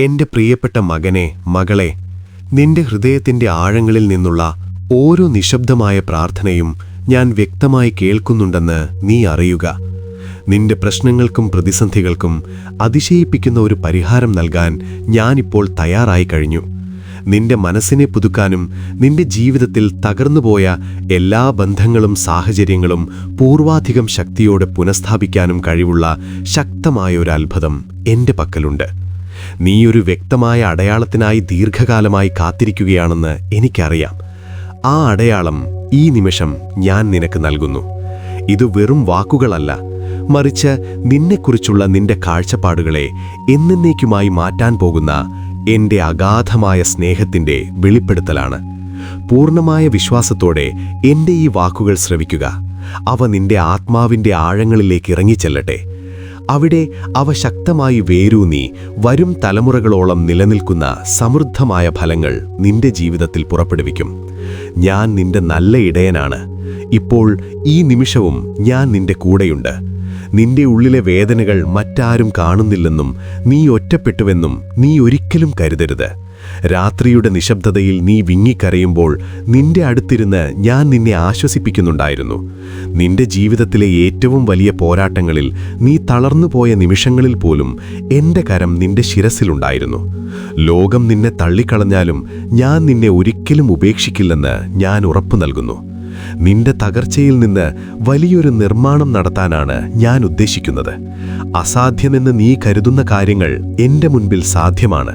എന്റെ പ്രിയപ്പെട്ട മകനെ മകളെ നിന്റെ ഹൃദയത്തിന്റെ ആഴങ്ങളിൽ നിന്നുള്ള ഓരോ നിശബ്ദമായ പ്രാർത്ഥനയും ഞാൻ വ്യക്തമായി കേൾക്കുന്നുണ്ടെന്ന് നീ അറിയുക. നിന്റെ പ്രശ്നങ്ങൾക്കും പ്രതിസന്ധികൾക്കും അതിശയിപ്പിക്കുന്ന ഒരു പരിഹാരം നൽകാൻ ഞാനിപ്പോൾ തയ്യാറായി കഴിഞ്ഞു. നിന്റെ മനസ്സിനെ പുതുക്കാനും നിന്റെ ജീവിതത്തിൽ തകർന്നുപോയ എല്ലാ ബന്ധങ്ങളും സാഹചര്യങ്ങളും പൂർവാധികം ശക്തിയോടെ പുനഃസ്ഥാപിക്കാനും കഴിവുള്ള ശക്തമായ ഒരു അത്ഭുതം പക്കലുണ്ട്. നീയൊരു വ്യക്തമായ അടയാളത്തിനായി ദീർഘകാലമായി കാത്തിരിക്കുകയാണെന്ന് എനിക്കറിയാം. ആ അടയാളം ഈ നിമിഷം ഞാൻ നിനക്ക് നൽകുന്നു. ഇത് വെറും വാക്കുകളല്ല. മറിച്ച് നിന്നെക്കുറിച്ചുള്ള നിന്റെ കാഴ്ചപ്പാടുകളെ എന്നേക്കുമായി മാറ്റാൻ പോകുന്ന എന്റെ അഗാധമായ സ്നേഹത്തിന്റെ വെളിപ്പെടുത്തലാണ്. പൂർണമായ വിശ്വാസത്തോടെ എന്റെ ഈ വാക്കുകൾ ശ്രവിക്കുക. അവ നിന്റെ ആത്മാവിന്റെ ആഴങ്ങളിലേക്ക് ഇറങ്ങിച്ചെല്ലട്ടെ. അവിടെ അവ ശക്തമായി വേരൂന്നി. വരും തലമുറകളോളം നിലനിൽക്കുന്ന സമൃദ്ധമായ ഫലങ്ങൾ നിന്റെ ജീവിതത്തിൽ പുറപ്പെടുവിക്കും. ഞാൻ നിന്റെ നല്ല ഇടയനാണ്. ഇപ്പോൾ ഈ നിമിഷവും ഞാൻ നിന്റെ കൂടെയുണ്ട്. നിന്റെ ഉള്ളിലെ വേദനകൾ മറ്റാരും കാണുന്നില്ലെന്നും നീ ഒറ്റപ്പെട്ടുവെന്നും നീ ഒരിക്കലും കരുതരുത്. രാത്രിയുടെ നിശബ്ദതയിൽ നീ വിങ്ങിക്കരയുമ്പോൾ നിന്റെ അടുത്തിരുന്ന് ഞാൻ നിന്നെ ആശ്വസിപ്പിക്കുന്നുണ്ടായിരുന്നു. നിന്റെ ജീവിതത്തിലെ ഏറ്റവും വലിയ പോരാട്ടങ്ങളിൽ നീ തളർന്നുപോയ നിമിഷങ്ങളിൽ പോലും എന്റെ കരം നിന്റെ ശിരസിലുണ്ടായിരുന്നു ലോകം നിന്നെ തള്ളിക്കളഞ്ഞാലും ഞാൻ നിന്നെ ഒരിക്കലും ഉപേക്ഷിക്കില്ലെന്ന് ഞാൻ ഉറപ്പു നൽകുന്നു. നിന്റെ തകർച്ചയിൽ നിന്ന് വലിയൊരു നിർമ്മാണം നടത്താനാണ് ഞാൻ ഉദ്ദേശിക്കുന്നത്. അസാധ്യമെന്ന് നീ കരുതുന്ന കാര്യങ്ങൾ എന്റെ മുൻപിൽ സാധ്യമാണ്.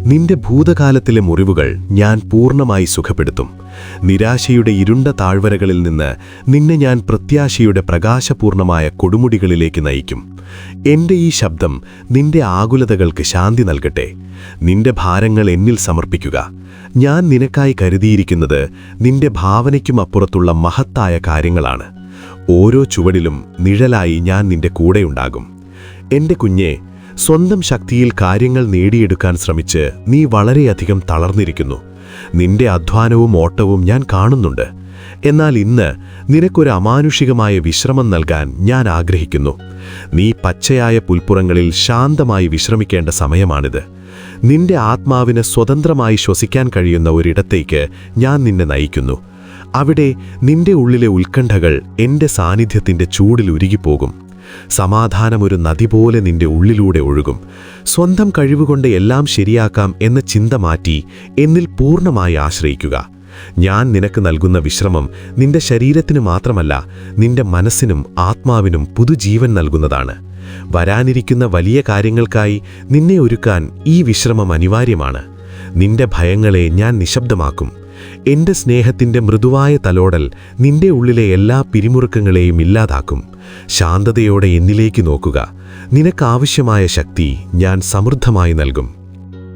നിന്റെ ഭൂതകാലത്തിലെ മുറിവുകൾ ഞാൻ പൂർണമായി സുഖപ്പെടുത്തും. നിരാശയുടെ ഇരുണ്ട താഴ്വരകളിൽ നിന്ന് നിന്നെ ഞാൻ പ്രത്യാശയുടെ പ്രകാശപൂർണമായ കൊടുമുടികളിലേക്ക് നയിക്കും. എന്റെ ഈ ശബ്ദം നിന്റെ ആകുലതകൾക്ക് ശാന്തി നൽകട്ടെ. നിന്റെ ഭാരങ്ങൾ എന്നിൽ സമർപ്പിക്കുക. ഞാൻ നിനക്കായി കരുതിയിരിക്കുന്നത് നിന്റെ ഭാവനയ്ക്കും അപ്പുറത്തുള്ള മഹത്തായ കാര്യങ്ങളാണ്. ഓരോ ചുവടിലും നിഴലായി ഞാൻ നിന്റെ കൂടെയുണ്ടാകും എന്റെ കുഞ്ഞെ സ്വന്തം ശക്തിയിൽ കാര്യങ്ങൾ നേടിയെടുക്കാൻ ശ്രമിച്ച് നീ വളരെയധികം തളർന്നിരിക്കുന്നു. നിന്റെ അധ്വാനവും ഓട്ടവും ഞാൻ കാണുന്നുണ്ട്. എന്നാൽ ഇന്ന് നിനക്കൊരു അമാനുഷികമായ വിശ്രമം നൽകാൻ ഞാൻ ആഗ്രഹിക്കുന്നു. നീ പച്ചയായ പുൽപ്പുറങ്ങളിൽ ശാന്തമായി വിശ്രമിക്കേണ്ട സമയമാണിത്. നിന്റെ ആത്മാവിന് സ്വതന്ത്രമായി ശ്വസിക്കാൻ കഴിയുന്ന ഒരിടത്തേക്ക് ഞാൻ നിന്നെ നയിക്കുന്നു. അവിടെ നിന്റെ ഉള്ളിലെ ഉത്കണ്ഠകൾ എന്റെ സാന്നിധ്യത്തിന്റെ ചൂടിൽ ഉരുകിപ്പോകും. സമാധാനമൊരു നദി പോലെ നിന്റെ ഉള്ളിലൂടെ ഒഴുകും. സ്വന്തം കഴിവുകൊണ്ട് എല്ലാം ശരിയാക്കാം എന്ന ചിന്ത മാറ്റി എന്നിൽ പൂർണമായി ആശ്രയിക്കുക. ഞാൻ നിനക്ക് നൽകുന്ന വിശ്രമം നിന്റെ ശരീരത്തിന് മാത്രമല്ല നിന്റെ മനസ്സിനും ആത്മാവിനും പുതുജീവൻ നൽകുന്നതാണ്. വരാനിരിക്കുന്ന വലിയ കാര്യങ്ങൾക്കായി നിന്നെ ഒരുക്കാൻ ഈ വിശ്രമം അനിവാര്യമാണ്. നിന്റെ ഭയങ്ങളെ ഞാൻ നിശബ്ദമാക്കും. എന്റെ സ്നേഹത്തിന്റെ മൃദുവായ തലോടൽ നിന്റെ ഉള്ളിലെ എല്ലാ പിരിമുറുക്കങ്ങളെയും ഇല്ലാതാക്കും. ശാന്തതയോടെ എന്നിലേക്ക് നോക്കുക. നിനക്കാവശ്യമായ ശക്തി ഞാൻ സമൃദ്ധമായി നൽകും.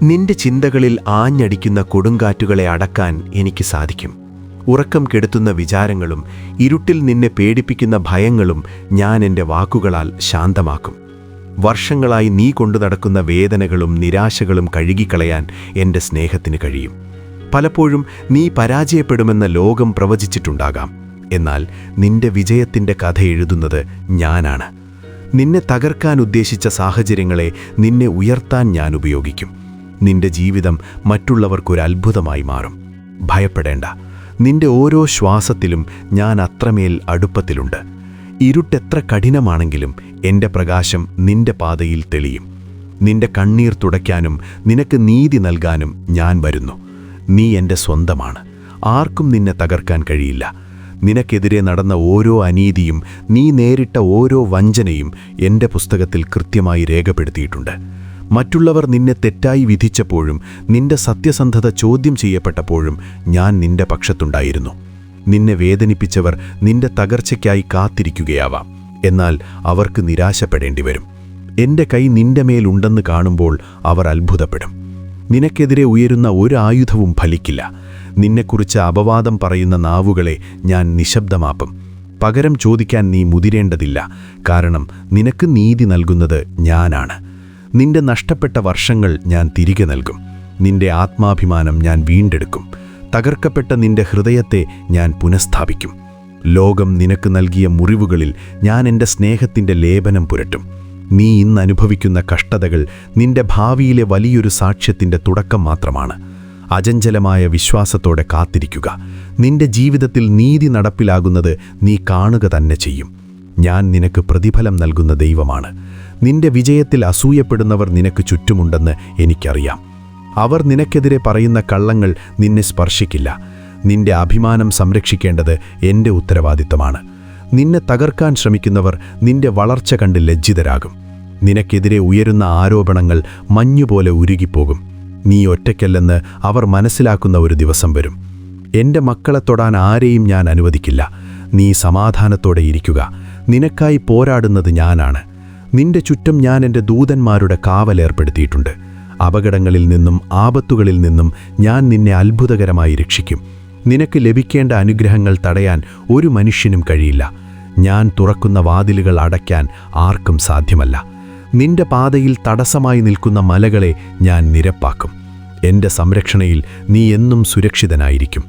നിന്റെ ചിന്തകളിൽ ആഞ്ഞടിക്കുന്ന കൊടുങ്കാറ്റുകളെ അടക്കാൻ എനിക്ക് സാധിക്കും. ഉറക്കം കെടുത്തുന്ന വിചാരങ്ങളും ഇരുട്ടിൽ നിന്നെ പേടിപ്പിക്കുന്ന ഭയങ്ങളും ഞാൻ എന്റെ വാക്കുകളാൽ ശാന്തമാക്കും. വർഷങ്ങളായി നീ കൊണ്ടു നടക്കുന്ന വേദനകളും നിരാശകളും കഴുകിക്കളയാൻ എന്റെ സ്നേഹത്തിന് കഴിയും. പലപ്പോഴും നീ പരാജയപ്പെടുമെന്ന ലോകം പ്രവചിച്ചിട്ടുണ്ടാകാം. എന്നാൽ നിന്റെ വിജയത്തിന്റെ കഥ എഴുതുന്നത് ഞാനാണ്. നിന്നെ തകർക്കാൻ ഉദ്ദേശിച്ച സാഹചര്യങ്ങളെ നിന്നെ ഉയർത്താൻ ഞാൻ ഉപയോഗിക്കും. നിന്റെ ജീവിതം മറ്റുള്ളവർക്കൊരു അത്ഭുതമായി മാറും. ഭയപ്പെടേണ്ട. നിന്റെ ഓരോ ശ്വാസത്തിലും ഞാൻ അത്രമേൽ അടുപ്പത്തിലുണ്ട്. ഇരുട്ടെത്ര കഠിനമാണെങ്കിലും എന്റെ പ്രകാശം നിന്റെ പാതയിൽ തെളിയും. നിന്റെ കണ്ണീർ തുടയ്ക്കാനും നിനക്ക് നീതി നൽകാനും ഞാൻ വരുന്നു. നീ എന്റെ സ്വന്തമാണ്. ആർക്കും നിന്നെ തകർക്കാൻ കഴിയില്ല. നിനക്കെതിരെ നടന്ന ഓരോ അനീതിയും നീ നേരിട്ട ഓരോ വഞ്ചനയും എന്റെ പുസ്തകത്തിൽ കൃത്യമായി രേഖപ്പെടുത്തിയിട്ടുണ്ട്. മറ്റുള്ളവർ നിന്നെ തെറ്റായി വിധിച്ചപ്പോഴും നിന്റെ സത്യസന്ധത ചോദ്യം ചെയ്യപ്പെട്ടപ്പോഴും ഞാൻ നിന്റെ പക്ഷത്തുണ്ടായിരുന്നു. നിന്നെ വേദനിപ്പിച്ചവർ നിന്റെ തകർച്ചയ്ക്കായി കാത്തിരിക്കുകയാവാം. എന്നാൽ അവർക്ക് നിരാശപ്പെടേണ്ടി വരും എന്റെ കൈ നിന്റെ മേലുണ്ടെന്ന് കാണുമ്പോൾ അവർ അത്ഭുതപ്പെടും. നിനക്കെതിരെ ഉയരുന്ന ഒരു ആയുധവും ഫലിക്കില്ല. നിന്നെക്കുറിച്ച് അപവാദം പറയുന്ന നാവുകളെ ഞാൻ നിശബ്ദമാപ്പും പകരം ചോദിക്കാൻ നീ മുതിരേണ്ടതില്ല. കാരണം നിനക്ക് നീതി നൽകുന്നത് ഞാനാണ്. നിന്റെ നഷ്ടപ്പെട്ട വർഷങ്ങൾ ഞാൻ തിരികെ നൽകും. നിന്റെ ആത്മാഭിമാനം ഞാൻ വീണ്ടെടുക്കും. തകർക്കപ്പെട്ട നിന്റെ ഹൃദയത്തെ ഞാൻ പുനഃസ്ഥാപിക്കും. ലോകം നിനക്ക് നൽകിയ മുറിവുകളിൽ ഞാൻ എന്റെ സ്നേഹത്തിന്റെ ലേപനം പുരട്ടും. നീ ഇന്ന് അനുഭവിക്കുന്ന കഷ്ടതകൾ നിന്റെ ഭാവിയിലെ വലിയൊരു സാക്ഷ്യത്തിന്റെ തുടക്കം മാത്രമാണ്. അചഞ്ചലമായ വിശ്വാസത്തോടെ കാത്തിരിക്കുക. നിന്റെ ജീവിതത്തിൽ നീതി നടപ്പിലാകുന്നത് നീ കാണുക തന്നെ ചെയ്യും. ഞാൻ നിനക്ക് പ്രതിഫലം നൽകുന്ന ദൈവമാണ്. നിന്റെ വിജയത്തിൽ അസൂയപ്പെടുന്നവർ നിനക്ക് ചുറ്റുമുണ്ടെന്ന് എനിക്കറിയാം. അവർ നിനക്കെതിരെ പറയുന്ന കള്ളങ്ങൾ നിന്നെ സ്പർശിക്കില്ല. നിന്റെ അഭിമാനം സംരക്ഷിക്കേണ്ടത് എന്റെ ഉത്തരവാദിത്തമാണ്. നിന്നെ തകർക്കാൻ ശ്രമിക്കുന്നവർ നിന്റെ വളർച്ച കണ്ട് ലജ്ജിതരാകും. നിനക്കെതിരെ ഉയരുന്ന ആരോപണങ്ങൾ മഞ്ഞുപോലെ ഉരുകിപ്പോകും. നീ ഒറ്റയ്ക്കല്ലെന്ന് അവർ മനസ്സിലാക്കുന്ന ഒരു ദിവസം വരും. എന്റെ മക്കളെ തൊടാൻ ആരെയും ഞാൻ അനുവദിക്കില്ല. നീ സമാധാനത്തോടെ ഇരിക്കുക. നിനക്കായി പോരാടുന്നത് ഞാനാണ്. നിന്റെ ചുറ്റും ഞാൻ എന്റെ ദൂതന്മാരുടെ കാവലേർപ്പെടുത്തിയിട്ടുണ്ട് അപകടങ്ങളിൽ നിന്നും ആപത്തുകളിൽ നിന്നും ഞാൻ നിന്നെ അത്ഭുതകരമായി രക്ഷിക്കും. നിനക്ക് ലഭിക്കേണ്ട അനുഗ്രഹങ്ങൾ തടയാൻ ഒരു മനുഷ്യനും കഴിയില്ല. ഞാൻ തുറക്കുന്ന വാതിലുകൾ അടയ്ക്കാൻ ആർക്കും സാധ്യമല്ല. നിന്റെ പാതയിൽ തടസ്സമായി നിൽക്കുന്ന മലകളെ ഞാൻ നിരപ്പാക്കും. എന്റെ സംരക്ഷണയിൽ നീ എന്നും സുരക്ഷിതനായിരിക്കും.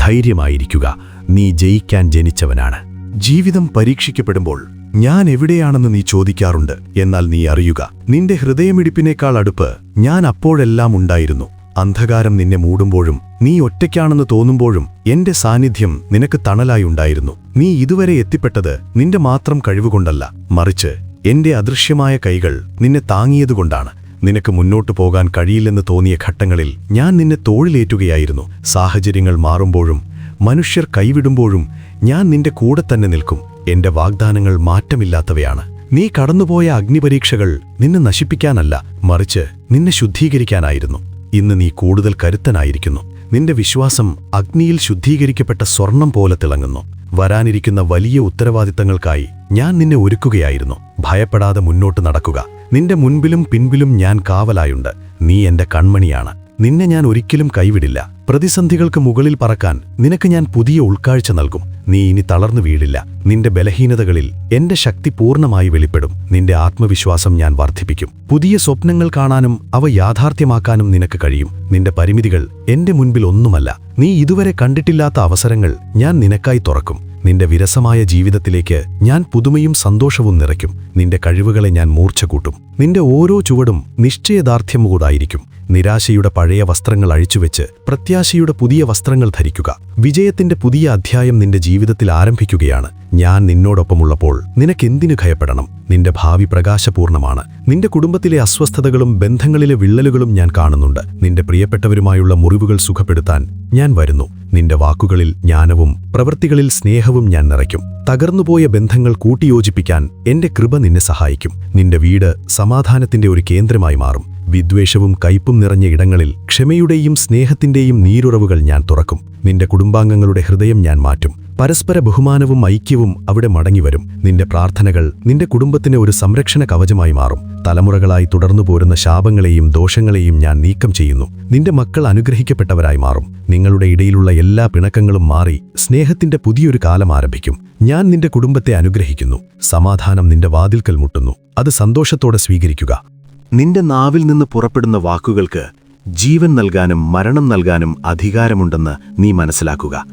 ധൈര്യമായിരിക്കുക. നീ ജയിക്കാൻ ജനിച്ചവനാണ്. ജീവിതം പരീക്ഷിക്കപ്പെടുമ്പോൾ ഞാൻ എവിടെയാണെന്ന് നീ ചോദിക്കാറുണ്ട്. എന്നാൽ നീ അറിയുക. നിന്റെ ഹൃദയമിടിപ്പിനേക്കാൾ അടുപ്പ് ഞാൻ അപ്പോഴെല്ലാം ഉണ്ടായിരുന്നു. അന്ധകാരം നിന്നെ മൂടുമ്പോഴും നീ ഒറ്റയ്ക്കാണെന്ന് തോന്നുമ്പോഴും എന്റെ സാന്നിധ്യം നിനക്ക് തണലായി ഉണ്ടായിരുന്നു. നീ ഇതുവരെ എത്തിപ്പെട്ടത് നിന്റെ മാത്രം കഴിവുകൊണ്ടല്ല. മറിച്ച് എന്റെ അദൃശ്യമായ കൈകൾ നിന്നെ താങ്ങിയതുകൊണ്ടാണ്. നിനക്ക് മുന്നോട്ടു പോകാൻ കഴിയില്ലെന്ന് തോന്നിയ ഘട്ടങ്ങളിൽ ഞാൻ നിന്നെ തോളിലേറ്റുകയായിരുന്നു. സാഹചര്യങ്ങൾ മാറുമ്പോഴും മനുഷ്യർ കൈവിടുമ്പോഴും ഞാൻ നിന്റെ കൂടെ തന്നെ നിൽക്കും. എന്റെ വാഗ്ദാനങ്ങൾ മാറ്റമില്ലാത്തവയാണ്. നീ കടന്നുപോയ അഗ്നിപരീക്ഷകൾ നിന്നെ നശിപ്പിക്കാനല്ല. മറിച്ച് നിന്നെ ശുദ്ധീകരിക്കാനായിരുന്നു. ഇന്ന് നീ കൂടുതൽ കരുത്തനായിരിക്കുന്നു. നിന്റെ വിശ്വാസം അഗ്നിയിൽ ശുദ്ധീകരിക്കപ്പെട്ട സ്വർണം പോലെ തിളങ്ങുന്നു. വരാനിരിക്കുന്ന വലിയ ഉത്തരവാദിത്തങ്ങൾക്കായി ഞാൻ നിന്നെ ഒരുക്കുകയായിരുന്നു. ഭയപ്പെടാതെ മുന്നോട്ട് നടക്കുക. നിന്റെ മുൻപിലും പിൻപിലും ഞാൻ കാവലായുണ്ട്. നീ എന്റെ കൺമണിയാണ്. നിന്നെ ഞാൻ ഒരിക്കലും കൈവിടില്ല. പ്രതിസന്ധികൾക്ക് മുകളിൽ പറക്കാൻ നിനക്ക് ഞാൻ പുതിയ ഉൾക്കാഴ്ച നൽകും. നീ ഇനി തളർന്നു വീഴില്ല. നിന്റെ ബലഹീനതകളിൽ എന്റെ ശക്തി പൂർണമായി വെളിപ്പെടും. നിന്റെ ആത്മവിശ്വാസം ഞാൻ വർദ്ധിപ്പിക്കും. പുതിയ സ്വപ്നങ്ങൾ കാണാനും അവ യാഥാർത്ഥ്യമാക്കാനും നിനക്ക് കഴിയും. നിന്റെ പരിമിതികൾ എന്റെ മുൻപിൽ ഒന്നുമല്ല. നീ ഇതുവരെ കണ്ടിട്ടില്ലാത്ത അവസരങ്ങൾ ഞാൻ നിനക്കായി തുറക്കും. നിന്റെ വിരസമായ ജീവിതത്തിലേക്ക് ഞാൻ പുതുമയും സന്തോഷവും നിറയ്ക്കും. നിന്റെ കഴിവുകളെ ഞാൻ മൂർച്ച കൂട്ടും നിന്റെ ഓരോ ചുവടും നിശ്ചയദാർഢ്യം കൂടായിരിക്കും. നിരാശയുടെ പഴയ വസ്ത്രങ്ങൾ അഴിച്ചുവെച്ച് പ്രത്യാശയുടെ പുതിയ വസ്ത്രങ്ങൾ ധരിക്കുക. വിജയത്തിന്റെ പുതിയ അധ്യായം നിന്റെ ജീവിതത്തിൽ ആരംഭിക്കുകയാണ്. ഞാൻ നിന്നോടൊപ്പമുള്ളപ്പോൾ നിനക്കെന്തിനു ഭയപ്പെടണം? നിന്റെ ഭാവി പ്രകാശപൂർണമാണ്. നിന്റെ കുടുംബത്തിലെ അസ്വസ്ഥതകളും ബന്ധങ്ങളിലെ വിള്ളലുകളും ഞാൻ കാണുന്നുണ്ട്. നിന്റെ പ്രിയപ്പെട്ടവരുമായുള്ള മുറിവുകൾ സുഖപ്പെടുത്താൻ ഞാൻ വരുന്നു. നിന്റെ വാക്കുകളിൽ ജ്ഞാനവും പ്രവൃത്തികളിൽ സ്നേഹവും ഞാൻ നിറയ്ക്കും. തകർന്നുപോയ ബന്ധങ്ങൾ കൂട്ടിയോജിപ്പിക്കാൻ എന്റെ കൃപ നിന്നെ സഹായിക്കും. നിന്റെ വീട് സമാധാനത്തിന്റെ ഒരു കേന്ദ്രമായി മാറും. വിദ്വേഷവും കയ്പും നിറഞ്ഞ ഇടങ്ങളിൽ ക്ഷമയുടെയും സ്നേഹത്തിന്റെയും നീരുറവുകൾ ഞാൻ തുറക്കും. നിന്റെ കുടുംബാംഗങ്ങളുടെ ഹൃദയം ഞാൻ മാറ്റും. പരസ്പര ബഹുമാനവും ഐക്യവും അവിടെ മടങ്ങിവരും. നിന്റെ പ്രാർത്ഥനകൾ നിന്റെ കുടുംബത്തിന് ഒരു സംരക്ഷണ കവചമായി മാറും. തലമുറകളായി തുടർന്നു പോരുന്ന ശാപങ്ങളെയും ദോഷങ്ങളെയും ഞാൻ നീക്കം ചെയ്യുന്നു. നിന്റെ മക്കൾ അനുഗ്രഹിക്കപ്പെട്ടവരായി മാറും. നിങ്ങളുടെ ഇടയിലുള്ള എല്ലാ പിണക്കങ്ങളും മാറി സ്നേഹത്തിന്റെ പുതിയൊരു കാലം ആരംഭിക്കും. ഞാൻ നിന്റെ കുടുംബത്തെ അനുഗ്രഹിക്കുന്നു. സമാധാനം നിന്റെ വാതിൽക്കൽ മുട്ടുന്നു. അത് സന്തോഷത്തോടെ സ്വീകരിക്കുക. നിന്റെ നാവിൽ നിന്ന് പുറപ്പെടുന്ന വാക്കുകൾക്ക് ജീവൻ നൽകാനും മരണം നൽകാനും അധികാരമുണ്ടെന്ന് നീ മനസ്സിലാക്കുക.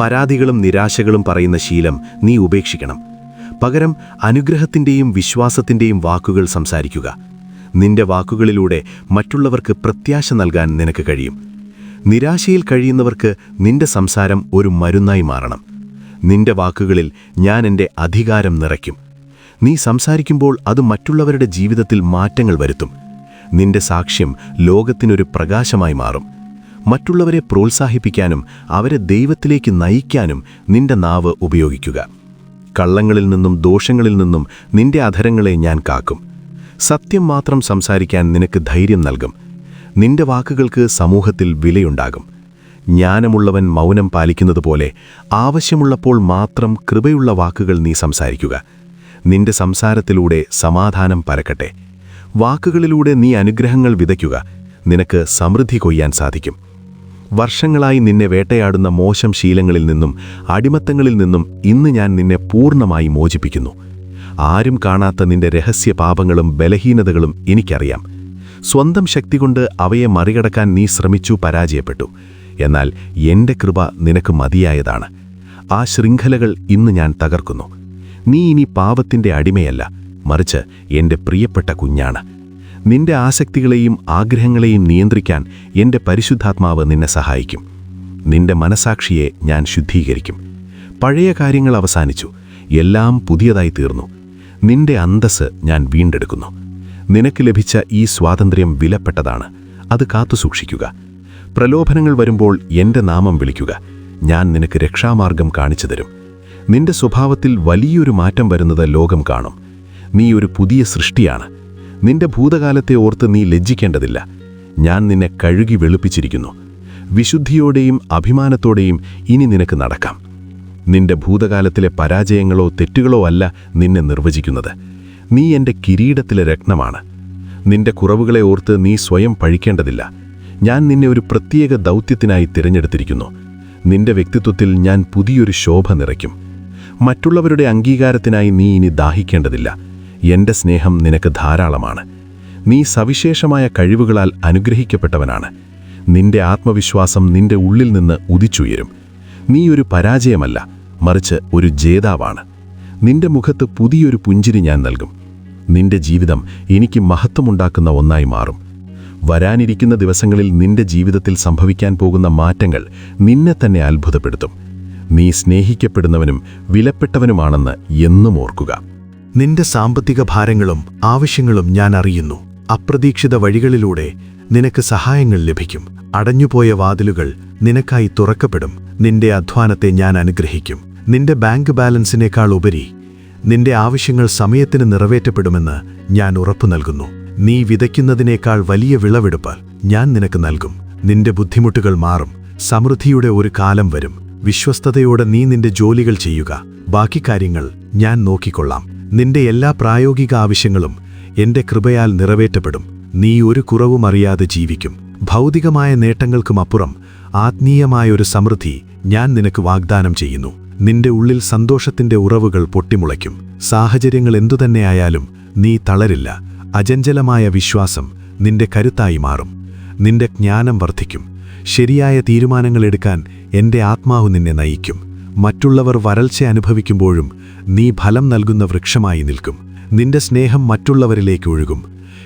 പരാതികളും നിരാശകളും പറയുന്ന ശീലം നീ ഉപേക്ഷിക്കണം. പകരം അനുഗ്രഹത്തിന്റെയും വിശ്വാസത്തിന്റെയും വാക്കുകൾ സംസാരിക്കുക. നിന്റെ വാക്കുകളിലൂടെ മറ്റുള്ളവർക്ക് പ്രത്യാശ നൽകാൻ നിനക്ക് കഴിയും. നിരാശയിൽ കഴിയുന്നവർക്ക് നിന്റെ സംസാരം ഒരു മരുന്നായി മാറണം. നിന്റെ വാക്കുകളിൽ ഞാൻ എന്റെ അധികാരം നിറയ്ക്കും. നീ സംസാരിക്കുമ്പോൾ അത് മറ്റുള്ളവരുടെ ജീവിതത്തിൽ മാറ്റങ്ങൾ വരുത്തും. നിന്റെ സാക്ഷ്യം ലോകത്തിനൊരു പ്രകാശമായി മാറും. മറ്റുള്ളവരെ പ്രോത്സാഹിപ്പിക്കാനും അവരെ ദൈവത്തിലേക്ക് നയിക്കാനും നിന്റെ നാവ് ഉപയോഗിക്കുക. കള്ളങ്ങളിൽ നിന്നും ദോഷങ്ങളിൽ നിന്നും നിന്റെ അധരങ്ങളെ ഞാൻ കാക്കും. സത്യം മാത്രം സംസാരിക്കാൻ നിനക്ക് ധൈര്യം നൽകും. നിന്റെ വാക്കുകൾക്ക് സമൂഹത്തിൽ വിലയുണ്ടാകും. ജ്ഞാനമുള്ളവൻ മൗനം പാലിക്കുന്നതുപോലെ ആവശ്യമുള്ളപ്പോൾ മാത്രം കൃപയുള്ള വാക്കുകൾ നീ സംസാരിക്കുക. നിന്റെ സംസാരത്തിലൂടെ സമാധാനം പരക്കട്ടെ. വാക്കുകളിലൂടെ നീ അനുഗ്രഹങ്ങൾ വിതയ്ക്കുക. നിനക്ക് സമൃദ്ധി കൊയ്യാൻ സാധിക്കും. വർഷങ്ങളായി നിന്നെ വേട്ടയാടുന്ന മോശം ശീലങ്ങളിൽ നിന്നും അടിമത്തങ്ങളിൽ നിന്നും ഇന്ന് ഞാൻ നിന്നെ പൂർണമായി മോചിപ്പിക്കുന്നു. ആരും കാണാത്ത നിന്റെ രഹസ്യ പാപങ്ങളും ബലഹീനതകളും എനിക്കറിയാം. സ്വന്തം ശക്തി കൊണ്ട് അവയെ മറികടക്കാൻ നീ ശ്രമിച്ചു പരാജയപ്പെട്ടു. എന്നാൽ എന്റെ കൃപ നിനക്ക് മതിയായതാണ്. ആ ശൃംഖലകൾ ഇന്ന് ഞാൻ തകർക്കുന്നു. നീ ഇനി പാപത്തിന്റെ അടിമയല്ല. മറിച്ച് എന്റെ പ്രിയപ്പെട്ട കുഞ്ഞാണ്. നിന്റെ ആസക്തികളെയും ആഗ്രഹങ്ങളെയും നിയന്ത്രിക്കാൻ എന്റെ പരിശുദ്ധാത്മാവ് നിന്നെ സഹായിക്കും. നിന്റെ മനസാക്ഷിയെ ഞാൻ ശുദ്ധീകരിക്കും. പഴയ കാര്യങ്ങൾ അവസാനിച്ചു. എല്ലാം പുതിയതായി തീർന്നു. നിന്റെ അന്തസ് ഞാൻ വീണ്ടെടുക്കുന്നു. നിനക്ക് ലഭിച്ച ഈ സ്വാതന്ത്ര്യം വിലപ്പെട്ടതാണ്. അത് കാത്തുസൂക്ഷിക്കുക പ്രലോഭനങ്ങൾ വരുമ്പോൾ എന്റെ നാമം വിളിക്കുക. ഞാൻ നിനക്ക് രക്ഷാമാർഗം കാണിച്ചു തരും. നിന്റെ സ്വഭാവത്തിൽ വലിയൊരു മാറ്റം വരുന്നത് ലോകം കാണും. നീ ഒരു പുതിയ സൃഷ്ടിയാണ്. നിന്റെ ഭൂതകാലത്തെ ഓർത്ത് നീ ലജ്ജിക്കേണ്ടതില്ല. ഞാൻ നിന്നെ കഴുകി വെളുപ്പിച്ചിരിക്കുന്നു. വിശുദ്ധിയോടെയും അഭിമാനത്തോടെയും ഇനി നിനക്ക് നടക്കാം. നിന്റെ ഭൂതകാലത്തിലെ പരാജയങ്ങളോ തെറ്റുകളോ അല്ല നിന്നെ നിർവചിക്കുന്നത്. നീ എന്റെ കിരീടത്തിലെ രത്നമാണ്. നിന്റെ കുറവുകളെ ഓർത്ത് നീ സ്വയം പഴിക്കേണ്ടതില്ല. ഞാൻ നിന്നെ ഒരു പ്രത്യേക ദൗത്യത്തിനായി തിരഞ്ഞെടുത്തിരിക്കുന്നു. നിന്റെ വ്യക്തിത്വത്തിൽ ഞാൻ പുതിയൊരു ശോഭ നിറയ്ക്കും. മറ്റുള്ളവരുടെ അംഗീകാരത്തിനായി നീ ഇനി ദാഹിക്കേണ്ടതില്ല. എന്റെ സ്നേഹം നിനക്ക് ധാരാളമാണ്. നീ സവിശേഷമായ കഴിവുകളാൽ അനുഗ്രഹിക്കപ്പെട്ടവനാണ്. നിന്റെ ആത്മവിശ്വാസം നിന്റെ ഉള്ളിൽ നിന്ന് ഉദിച്ചുയരും. നീ ഒരു പരാജയമല്ല മറിച്ച് ഒരു ജേതാവാണ്. നിന്റെ മുഖത്ത് പുതിയൊരു പുഞ്ചിരി ഞാൻ നൽകും. നിന്റെ ജീവിതം എനിക്ക് മഹത്വമുണ്ടാക്കുന്ന ഒന്നായി മാറും. വരാനിരിക്കുന്ന ദിവസങ്ങളിൽ നിന്റെ ജീവിതത്തിൽ സംഭവിക്കാൻ പോകുന്ന മാറ്റങ്ങൾ നിന്നെ തന്നെ അത്ഭുതപ്പെടുത്തും. നീ സ്നേഹിക്കപ്പെടുന്നവനും വിലപ്പെട്ടവനുമാണെന്ന് എന്നും ഓർക്കുക. നിന്റെ സാമ്പത്തിക ഭാരങ്ങളും ആവശ്യങ്ങളും ഞാൻ അറിയുന്നു. അപ്രതീക്ഷിത വഴികളിലൂടെ നിനക്ക് സഹായങ്ങൾ ലഭിക്കും. അടഞ്ഞുപോയ വാതിലുകൾ നിനക്കായി തുറക്കപ്പെടും. നിന്റെ അധ്വാനത്തെ ഞാൻ അനുഗ്രഹിക്കും. നിന്റെ ബാങ്ക് ബാലൻസിനേക്കാൾ ഉപരി നിന്റെ ആവശ്യങ്ങൾ സമയത്തിന് നിറവേറ്റപ്പെടുമെന്ന് ഞാൻ ഉറപ്പു നൽകുന്നു. നീ വിതയ്ക്കുന്നതിനേക്കാൾ വലിയ വിളവെടുപ്പ് ഞാൻ നിനക്ക് നൽകും. നിന്റെ ബുദ്ധിമുട്ടുകൾ മാറും. സമൃദ്ധിയുടെ ഒരു കാലം വരും. വിശ്വസ്തതയോടെ നീ നിന്റെ ജോലികൾ ചെയ്യുക. ബാക്കി കാര്യങ്ങൾ ഞാൻ നോക്കിക്കൊള്ളാം. നിന്റെ എല്ലാ പ്രായോഗിക ആവശ്യങ്ങളും എന്റെ കൃപയാൽ നിറവേറ്റപ്പെടും. നീ ഒരു കുറവും അറിയാതെ ജീവിക്കും. ഭൗതികമായ നേട്ടങ്ങൾക്കുമപ്പുറം ആത്മീയമായൊരു സമൃദ്ധി ഞാൻ നിനക്ക് വാഗ്ദാനം ചെയ്യുന്നു. നിന്റെ ഉള്ളിൽ സന്തോഷത്തിന്റെ ഉറവുകൾ പൊട്ടിമുളയ്ക്കും. സാഹചര്യങ്ങൾ എന്തുതന്നെയായാലും നീ തളരില്ല. അജഞ്ചലമായ വിശ്വാസം നിന്റെ കരുത്തായി മാറും. നിന്റെ ജ്ഞാനം വർദ്ധിക്കും. ശരിയായ തീരുമാനങ്ങൾ എടുക്കാൻ എന്റെ ആത്മാവ് നിന്നെ നയിക്കും. മറ്റുള്ളവർ വരൾച്ച അനുഭവിക്കുമ്പോഴും നീ ഫലം നൽകുന്ന വൃക്ഷമായി നിൽക്കും. നിന്റെ സ്നേഹം മറ്റുള്ളവരിലേക്ക് ഒഴുകും.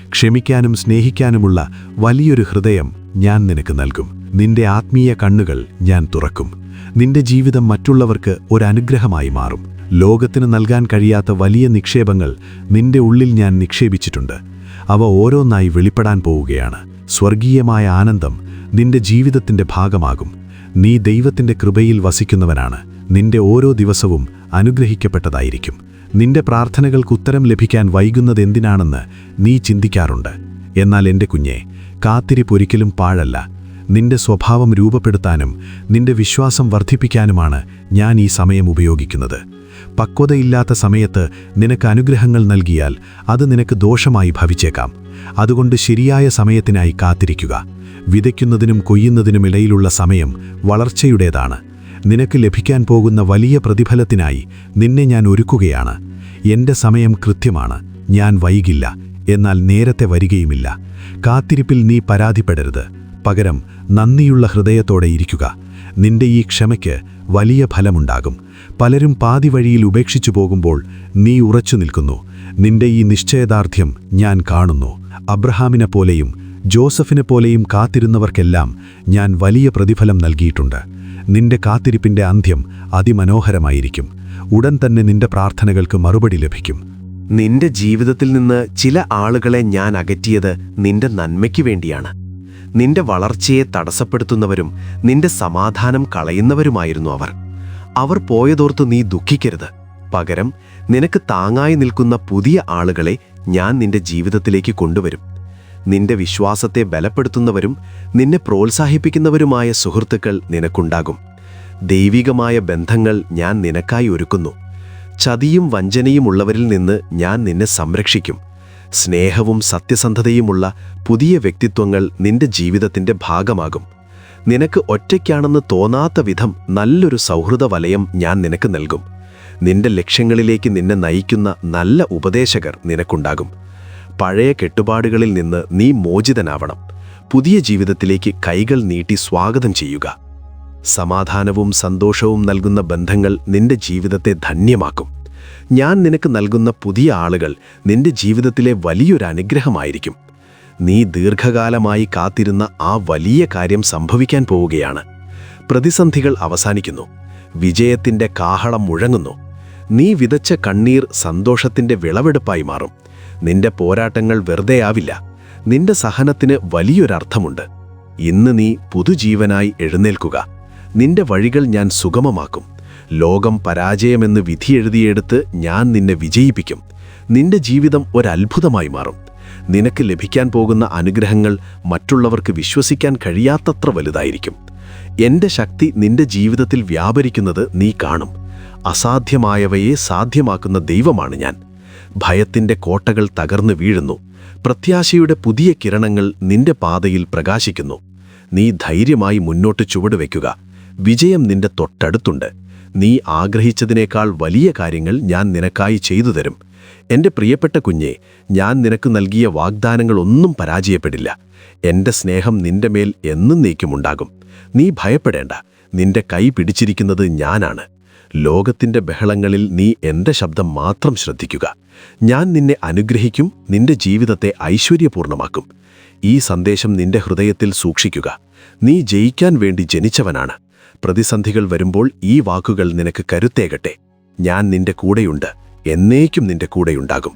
ക്ഷമിക്കാനും സ്നേഹിക്കാനുമുള്ള വലിയൊരു ഹൃദയം ഞാൻ നിനക്ക് നൽകും. നിന്റെ ആത്മീയ കണ്ണുകൾ ഞാൻ തുറക്കും. നിന്റെ ജീവിതം മറ്റുള്ളവർക്ക് ഒരനുഗ്രഹമായി മാറും. ലോകത്തിന് നൽകാൻ കഴിയാത്ത വലിയ നിക്ഷേപങ്ങൾ നിന്റെ ഉള്ളിൽ ഞാൻ നിക്ഷേപിച്ചിട്ടുണ്ട്. അവ ഓരോന്നായി വെളിപ്പെടാൻ പോവുകയാണ്. സ്വർഗീയമായ ആനന്ദം നിന്റെ ജീവിതത്തിന്റെ ഭാഗമാകും. നീ ദൈവത്തിന്റെ കൃപയിൽ വസിക്കുന്നവനാണ്. നിന്റെ ഓരോ ദിവസവും അനുഗ്രഹിക്കപ്പെട്ടതായിരിക്കും. നിന്റെ പ്രാർത്ഥനകൾക്ക് ഉത്തരം ലഭിക്കാൻ വൈകുന്നത് എന്തിനാണെന്ന് നീ ചിന്തിക്കാറുണ്ട്. എന്നാൽ എന്റെ കുഞ്ഞെ കാത്തിരിപ്പൊരിക്കലും പാഴല്ല. നിന്റെ സ്വഭാവം രൂപപ്പെടുത്താനും നിന്റെ വിശ്വാസം വർദ്ധിപ്പിക്കാനുമാണ് ഞാൻ ഈ സമയം ഉപയോഗിക്കുന്നത്. പക്വതയില്ലാത്ത സമയത്ത് നിനക്ക് അനുഗ്രഹങ്ങൾ നൽകിയാൽ അത് നിനക്ക് ദോഷമായി ഭവിച്ചേക്കാം. അതുകൊണ്ട് ശരിയായ സമയത്തിനായി കാത്തിരിക്കുക. വിതയ്ക്കുന്നതിനും കൊയ്യുന്നതിനും ഇടയിലുള്ള സമയം വളർച്ചയുടേതാണ്. നിനക്ക് ലഭിക്കാൻ പോകുന്ന വലിയ പ്രതിഫലത്തിനായി നിന്നെ ഞാൻ ഒരുക്കുകയാണ്. എന്റെ സമയം കൃത്യമാണ്. ഞാൻ വൈകില്ല. എന്നാൽ നേരത്തെ വരികയുമില്ല. കാത്തിരിപ്പിൽ നീ പരാതിപ്പെടരുത്. പകരം നന്ദിയുള്ള ഹൃദയത്തോടെ ഇരിക്കുക. നിന്റെ ഈ ക്ഷമയ്ക്ക് വലിയ ഫലമുണ്ടാകും. പലരും പാതി വഴിയിൽ ഉപേക്ഷിച്ചു പോകുമ്പോൾ നീ ഉറച്ചു നിൽക്കുന്നു. നിന്റെ ഈ നിശ്ചയദാർഢ്യം ഞാൻ കാണുന്നു. അബ്രഹാമിനെ പോലെയും ജോസഫിനെ പോലെയും കാത്തിരുന്നവർക്കെല്ലാം ഞാൻ വലിയ പ്രതിഫലം നൽകിയിട്ടുണ്ട്. നിന്റെ കാത്തിരിപ്പിന്റെ അന്ത്യം അതിമനോഹരമായിരിക്കും. ഉടൻ തന്നെ നിന്റെ പ്രാർത്ഥനകൾക്ക് മറുപടി ലഭിക്കും. നിന്റെ ജീവിതത്തിൽ നിന്ന് ചില ആളുകളെ ഞാൻ അകറ്റിയത് നിന്റെ നന്മയ്ക്ക് വേണ്ടിയാണ്. നിന്റെ വളർച്ചയെ തടസ്സപ്പെടുത്തുന്നവരും നിന്റെ സമാധാനം കളയുന്നവരുമായിരുന്നു അവർ. അവർ പോയതോർത്ത് നീ ദുഃഖിക്കരുത്. പകരം നിനക്ക് താങ്ങായി നിൽക്കുന്ന പുതിയ ആളുകളെ ഞാൻ നിന്റെ ജീവിതത്തിലേക്ക് കൊണ്ടുവരും. നിന്റെ വിശ്വാസത്തെ ബലപ്പെടുത്തുന്നവരും നിന്നെ പ്രോത്സാഹിപ്പിക്കുന്നവരുമായ സുഹൃത്തുക്കൾ നിനക്കുണ്ടാകും. ദൈവികമായ ബന്ധങ്ങൾ ഞാൻ നിനക്കായി ഒരുക്കുന്നു. ചതിയും വഞ്ചനയും ഉള്ളവരിൽ നിന്ന് ഞാൻ നിന്നെ സംരക്ഷിക്കും. സ്നേഹവും സത്യസന്ധതയുമുള്ള പുതിയ വ്യക്തിത്വങ്ങൾ നിന്റെ ജീവിതത്തിന്റെ ഭാഗമാകും. നിനക്ക് ഒറ്റയ്ക്കാണെന്ന് തോന്നാത്ത വിധം നല്ലൊരു സൗഹൃദ വലയം ഞാൻ നിനക്ക് നൽകും. നിന്റെ ലക്ഷ്യങ്ങളിലേക്ക് നിന്നെ നയിക്കുന്ന നല്ല ഉപദേശകർ നിനക്കുണ്ടാകും. പഴയ കെട്ടുപാടുകളിൽ നിന്ന് നീ മോചിതനാവണം. പുതിയ ജീവിതത്തിലേക്ക് കൈകൾ നീട്ടി സ്വാഗതം ചെയ്യുക. സമാധാനവും സന്തോഷവും നൽകുന്ന ബന്ധങ്ങൾ നിന്റെ ജീവിതത്തെ ധന്യമാക്കും. ഞാൻ നിനക്ക് നൽകുന്ന പുതിയ ആളുകൾ നിന്റെ ജീവിതത്തിലെ വലിയൊരു അനുഗ്രഹമായിരിക്കും. നീ ദീർഘകാലമായി കാത്തിരുന്ന ആ വലിയ കാര്യം സംഭവിക്കാൻ പോവുകയാണ്. പ്രതിസന്ധികൾ അവസാനിക്കുന്നു. വിജയത്തിന്റെ കാഹളം മുഴങ്ങുന്നു. നീ വിതച്ച കണ്ണീർ സന്തോഷത്തിന്റെ വിളവെടുപ്പായി മാറും. നിന്റെ പോരാട്ടങ്ങൾ വെറുതെയാവില്ല. നിന്റെ സഹനത്തിന് വലിയൊരർത്ഥമുണ്ട്. ഇന്ന് നീ പുതുജീവനായി എഴുന്നേൽക്കുക. നിന്റെ വഴികൾ ഞാൻ സുഗമമാക്കും. ലോകം പരാജയമെന്ന് വിധിയെഴുതിയെടുത്ത് ഞാൻ നിന്നെ വിജയിപ്പിക്കും. നിന്റെ ജീവിതം ഒരത്ഭുതമായി മാറും. നിനക്ക് ലഭിക്കാൻ പോകുന്ന അനുഗ്രഹങ്ങൾ മറ്റുള്ളവർക്ക് വിശ്വസിക്കാൻ കഴിയാത്തത്ര വലുതായിരിക്കും. എന്റെ ശക്തി നിന്റെ ജീവിതത്തിൽ വ്യാപരിക്കുന്നത് നീ കാണും. അസാധ്യമായവയെ സാധ്യമാക്കുന്ന ദൈവമാണ് ഞാൻ. ഭയത്തിന്റെ കോട്ടകൾ തകർന്നു വീഴുന്നു. പ്രത്യാശയുടെ പുതിയ കിരണങ്ങൾ നിന്റെ പാതയിൽ പ്രകാശിക്കുന്നു. നീ ധൈര്യമായി മുന്നോട്ട് ചുവടുവെക്കുക വിജയം നിന്റെ തൊട്ടടുത്തുണ്ട്. നീ ആഗ്രഹിച്ചതിനേക്കാൾ വലിയ കാര്യങ്ങൾ ഞാൻ നിനക്കായി ചെയ്തു തരും. എന്റെ പ്രിയപ്പെട്ട കുഞ്ഞെ ഞാൻ നിനക്ക് നൽകിയ വാഗ്ദാനങ്ങളൊന്നും പരാജയപ്പെടില്ല. എന്റെ സ്നേഹം നിന്റെ മേൽ എന്നും നീക്കുമുണ്ടാകും. നീ ഭയപ്പെടേണ്ട. നിന്റെ കൈ പിടിച്ചിരിക്കുന്നത് ഞാനാണ്. ലോകത്തിന്റെ ബഹളങ്ങളിൽ നീ എന്റെ ശബ്ദം മാത്രം ശ്രദ്ധിക്കുക. ഞാൻ നിന്നെ അനുഗ്രഹിക്കും നിന്റെ ജീവിതത്തെ ഐശ്വര്യപൂർണമാക്കും. ഈ സന്ദേശം നിന്റെ ഹൃദയത്തിൽ സൂക്ഷിക്കുക. നീ ജയിക്കാൻ വേണ്ടി ജനിച്ചവനാണ്. പ്രതിസന്ധികൾ വരുമ്പോൾ ഈ വാക്കുകൾ നിനക്ക് കരുത്തേകട്ടെ. ഞാൻ നിന്റെ കൂടെയുണ്ട് എന്നേക്കും നിന്റെ കൂടെയുണ്ടാകും.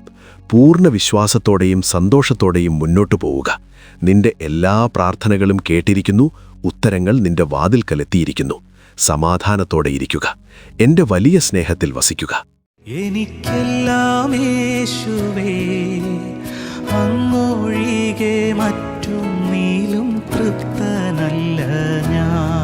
പൂർണ വിശ്വാസത്തോടെയും സന്തോഷത്തോടെയും മുന്നോട്ടു പോവുക. നിന്റെ എല്ലാ പ്രാർത്ഥനകളും കേട്ടിരിക്കുന്നു ഉത്തരങ്ങൾ നിന്റെ വാതിൽക്കലെത്തിയിരിക്കുന്നു. സമാധാനത്തോടെ ഇരിക്കുക എന്റെ വലിയ സ്നേഹത്തിൽ വസിക്കുക. എനിക്കെല്ലാം യേശുവേ അങ്ങൊഴികെ തൃപ്തനല്ല ഞാൻ.